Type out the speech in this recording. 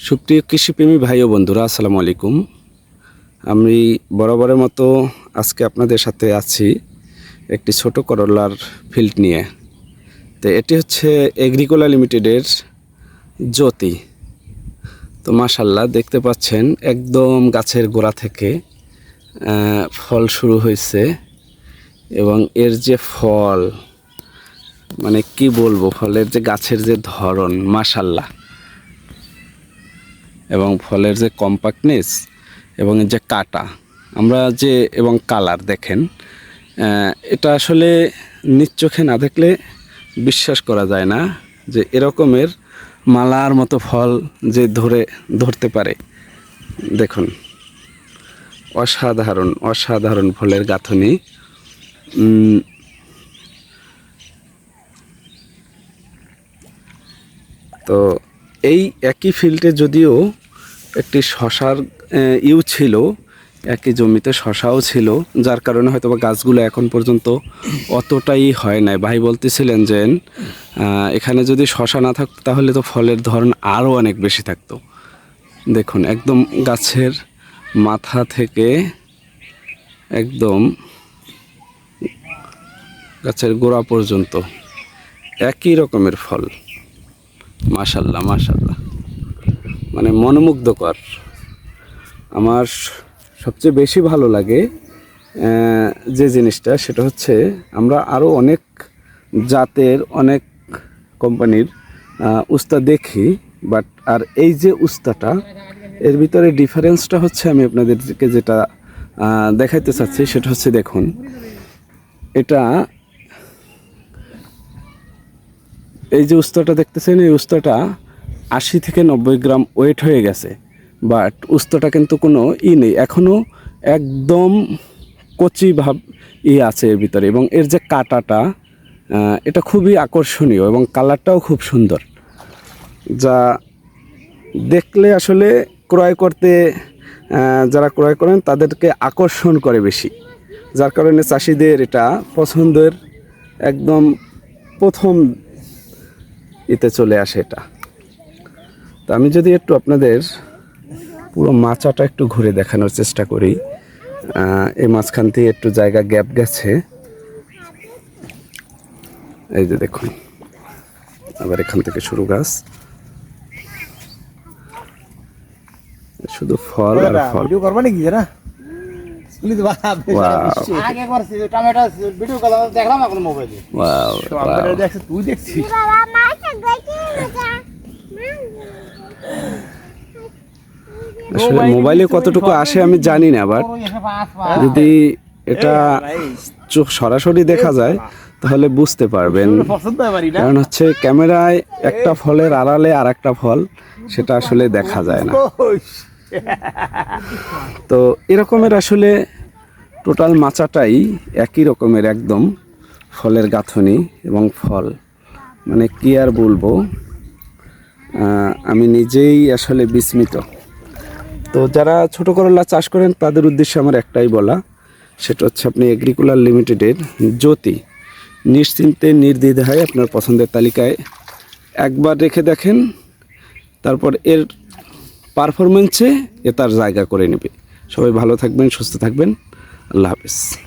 সুপ্রিয় কৃষিপ্রেমী ভাই ও বন্ধুরা, আসসালামু আলাইকুম। আমি বরাবরের মতো আজকে আপনাদের সাথে আছি একটি ছোট করলার ফিল্ড নিয়ে। তো এটি হচ্ছে এগ্রিকোলা লিমিটেডের জ্যোতি। তো মাশাল্লাহ দেখতে পাচ্ছেন একদম গাছের গোড়া থেকে ফল শুরু হয়েছে এবং এর যে ফল মানে কি বলব, ফলের যে গাছের যে ধরন মাশাল্লাহ এবং ফলের যে কম্পাক্টনেস এবং যে কাটা, আমরা যে এবং কালার দেখেন এটা আসলে নিজ চোখে না দেখলে বিশ্বাস করা যায় না যে এরকমের মালার মতো ফল যে ধরে, ধরতে পারে। দেখুন, অসাধারণ অসাধারণ ফলের গাঁথনি। তো এই একই ফিল্ডে যদিও একটি শশার ইউ ছিল, একই জমিতে শশাও ছিল, যার কারণে হয়তো বা গাছগুলো এখন পর্যন্ত অতটাই হয় নাই। ভাই বলতেছিলেন যে এখানে যদি শশা না থাকতো তাহলে তো ফলের ধরন আরও অনেক বেশি থাকতো। দেখুন, একদম গাছের মাথা থেকে একদম গাছের গোড়া পর্যন্ত একই রকমের ফল। মাশাল্লাহ মাশাল্লাহ। মানে মনোমুগ্ধকর। আমার সবচেয়ে বেশি ভালো লাগে যে জিনিসটা সেটা হচ্ছে আমরা আরও অনেক জাতের, অনেক কোম্পানির উস্তা দেখি, বাট আর এই যে উস্তাটা, এর ভিতরে ডিফারেন্সটা হচ্ছে আমি আপনাদেরকে যেটা দেখাইতে চাচ্ছি সেটা হচ্ছে দেখুন, এটা এই যে উস্তাটা দেখতেছেন, এই উস্তাটা আশি থেকে নব্বই গ্রাম ওয়েট হয়ে গেছে। বাট উস্তাটা কিন্তু কোনো ই নেই এখনও একদম কচি ভাব ই আছে এর ভিতরে এবং এর যে কাটাটা এটা খুবই আকর্ষণীয় এবং কালারটাও খুব সুন্দর। যা দেখলে আসলে ক্রয় করতে যারা ক্রয় করেন তাদেরকে আকর্ষণ করে বেশি। যার কারণে চাষিদের এটা পছন্দের একদম প্রথম ইতে চলে আসে এটা। তো আমি যদি একটু আপনাদের পুরো মাচাটা একটু ঘুরে দেখানোর চেষ্টা করি এই মাঝখান থেকে একটু জায়গা গ্যাপ গেছে। এই যে দেখুন আবার এখান থেকে শুরু গাছ। শুধু ফল আর ফল। ভিডিও করবা নাকি না আসলে মোবাইলে কতটুকু আসে আমি জানি না বাট যদি এটা চোখ সরাসরি দেখা যায় তাহলে বুঝতে পারবেন। কারণ হচ্ছে ক্যামেরায় একটা ফলের আড়ালে আর একটা ফল সেটা আসলে দেখা যায় না। তো এরকমের আসলে টোটাল মাচাটাই একই রকমের একদম ফলের গাঁথনি এবং ফল। মানে কি আর বলব? আমি নিজেই আসলে বিস্মিত। তো যারা ছোট করলা চাষ করেন, তাদের উদ্দেশ্যে আমার একটাই বলা, সেটা হচ্ছে আপনি এগ্রিকুলার লিমিটেডের জ্যোতি। নিশ্চিন্তে, নির্দ্বিধায় আপনার পছন্দের তালিকায় একবার রেখে দেখেন, তারপর এর পারফরমেন্সে এ তার জায়গা করে নেবে। সবাই ভালো থাকবেন, সুস্থ থাকবেন। আল্লাহ হাফিজ